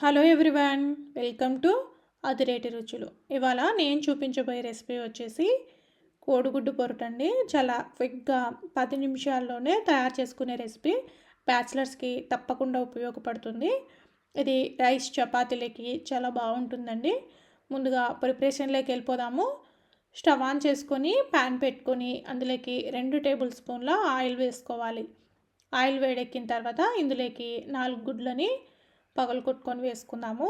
Hello everyone welcome to Adireti Ruchulu. ఇవాళ నేను చూపించబోయే రెసిపీ వచ్చేసి కోడిగుడ్డు పొరటండి చాలా క్విక్గా పది నిమిషాల్లోనే తయారు చేసుకునే రెసిపీ. బ్యాచిలర్స్కి తప్పకుండా ఉపయోగపడుతుంది. ఇది రైస్ చపాతీలకి చాలా బాగుంటుందండి. ముందుగా ప్రిపరేషన్లోకి వెళ్ళిపోదాము. స్టవ్ ఆన్ చేసుకొని ప్యాన్ పెట్టుకొని అందులోకి రెండు టేబుల్ స్పూన్ల ఆయిల్ వేసుకోవాలి. ఆయిల్ వేడెక్కిన తర్వాత ఇందులోకి నాలుగు గుడ్లని పగలు కొట్టుకొని వేసుకుందాము.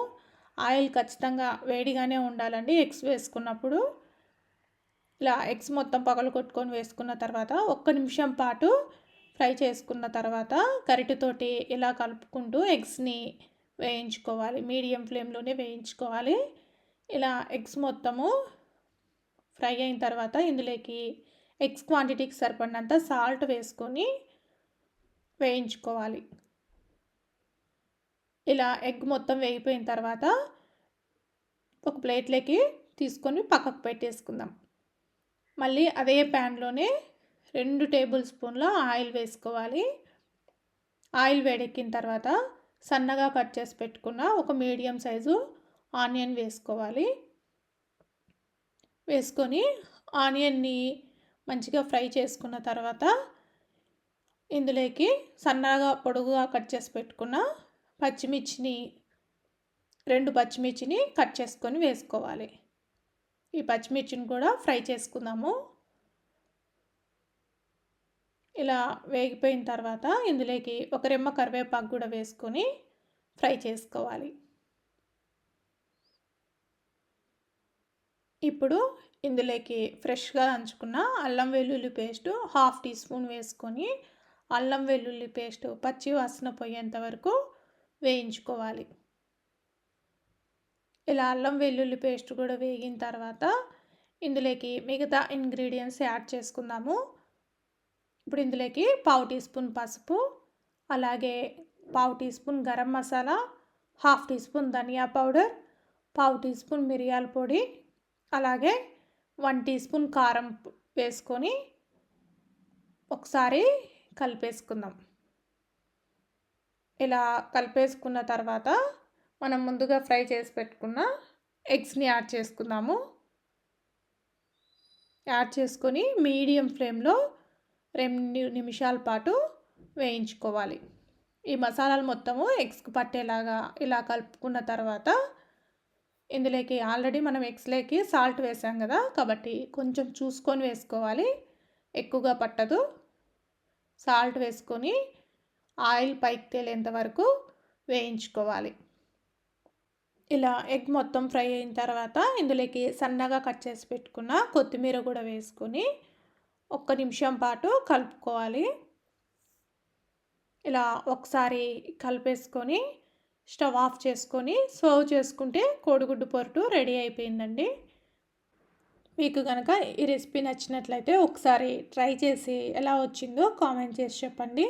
ఆయిల్ ఖచ్చితంగా వేడిగానే ఉండాలండి. ఎగ్స్ వేసుకున్నప్పుడు. ఇలా ఎగ్స్ మొత్తం పగలు కొట్టుకొని వేసుకున్న తర్వాత ఒక్క నిమిషం పాటు ఫ్రై చేసుకున్న తర్వాత గరిటెతోటి ఇలా కలుపుకుంటూ ఎగ్స్ని వేయించుకోవాలి. మీడియం ఫ్లేమ్లోనే వేయించుకోవాలి. ఇలా ఎగ్స్ మొత్తము ఫ్రై అయిన తర్వాత ఇందులోకి ఎగ్స్ క్వాంటిటీకి సరిపడినంత సాల్ట్ వేసుకొని వేయించుకోవాలి. ఇలా ఎగ్ మొత్తం వేగిపోయిన తర్వాత ఒక ప్లేట్లోకి తీసుకొని పక్కకు పెట్టేసుకుందాం. మళ్ళీ అదే ప్యాన్లోనే రెండు టేబుల్ స్పూన్ల ఆయిల్ వేసుకోవాలి. ఆయిల్ వేడెక్కిన తర్వాత సన్నగా కట్ చేసి పెట్టుకున్న ఒక మీడియం సైజు ఆనియన్ వేసుకోవాలి. వేసుకొని ఆనియన్ని మంచిగా ఫ్రై చేసుకున్న తర్వాత ఇందులోకి సన్నగా పొడుగుగా కట్ చేసి పెట్టుకున్న పచ్చిమిర్చిని రెండు పచ్చిమిర్చిని కట్ చేసుకొని వేసుకోవాలి. ఈ పచ్చిమిర్చిని కూడా ఫ్రై చేసుకుందాము. ఇలా వేగిపోయిన తర్వాత ఇందులోకి ఒక రెమ్మ కరివేపాకు కూడా వేసుకొని ఫ్రై చేసుకోవాలి. ఇప్పుడు ఇందులోకి ఫ్రెష్గా దంచుకున్న అల్లం వెల్లుల్లి పేస్ట్ హాఫ్ టీ స్పూన్ వేసుకొని అల్లం వెల్లుల్లి పేస్ట్ పచ్చి వాసన పోయేంత వరకు వేయించుకోవాలి. ఇలా అల్లం వెల్లుల్లి పేస్ట్ కూడా వేగిన తర్వాత ఇందులోకి మిగతా ఇంగ్రీడియంట్స్ యాడ్ చేసుకుందాము. ఇప్పుడు ఇందులోకి పావు టీ స్పూన్ పసుపు అలాగే పావు teaspoon garam masala half teaspoon ధనియా పౌడర్ పావు టీ స్పూన్ మిరియాల పొడి అలాగే వన్ టీ స్పూన్ కారం వేసుకొని ఒకసారి కలిపేసుకుందాం. ఇలా కలిపేసుకున్న తర్వాత మనం ముందుగా ఫ్రై చేసి పెట్టుకున్న ఎగ్స్ని యాడ్ చేసుకుందాము. యాడ్ చేసుకొని మీడియం ఫ్లేమ్లో రెండు నిమిషాల పాటు వేయించుకోవాలి. ఈ మసాలాలు మొత్తము ఎగ్స్కి పట్టేలాగా ఇలా కలుపుకున్న తర్వాత ఇందులోకి ఆల్రెడీ మనం ఎగ్స్లోకి సాల్ట్ వేసాం కదా కాబట్టి కొంచెం చూసుకొని వేసుకోవాలి. ఎక్కువగా పట్టదు. సాల్ట్ వేసుకొని ఆయిల్ పైకి తేలేంత వరకు వేయించుకోవాలి. ఇలా ఎగ్ మొత్తం ఫ్రై అయిన తర్వాత ఇందులోకి సన్నగా కట్ చేసి పెట్టుకున్న కొత్తిమీర కూడా వేసుకొని ఒక్క నిమిషం పాటు కలుపుకోవాలి. ఇలా ఒకసారి కలిపేసుకొని స్టవ్ ఆఫ్ చేసుకొని సర్వ్ చేసుకుంటే కోడిగుడ్డు పొరటు రెడీ అయిపోయిందండి. మీకు కనుక ఈ రెసిపీ నచ్చినట్లయితే ఒకసారి ట్రై చేసి ఎలా వచ్చిందో కామెంట్ చేసి చెప్పండి.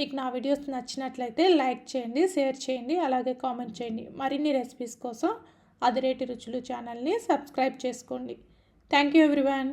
మీకు నా వీడియోస్ నచ్చినట్లయితే లైక్ చేయండి షేర్ చేయండి అలాగే కామెంట్ చేయండి. మరిన్ని రెసిపీస్ కోసం అదిరేటి రుచులు ఛానల్ని సబ్స్క్రైబ్ చేసుకోండి. Thank you everyone.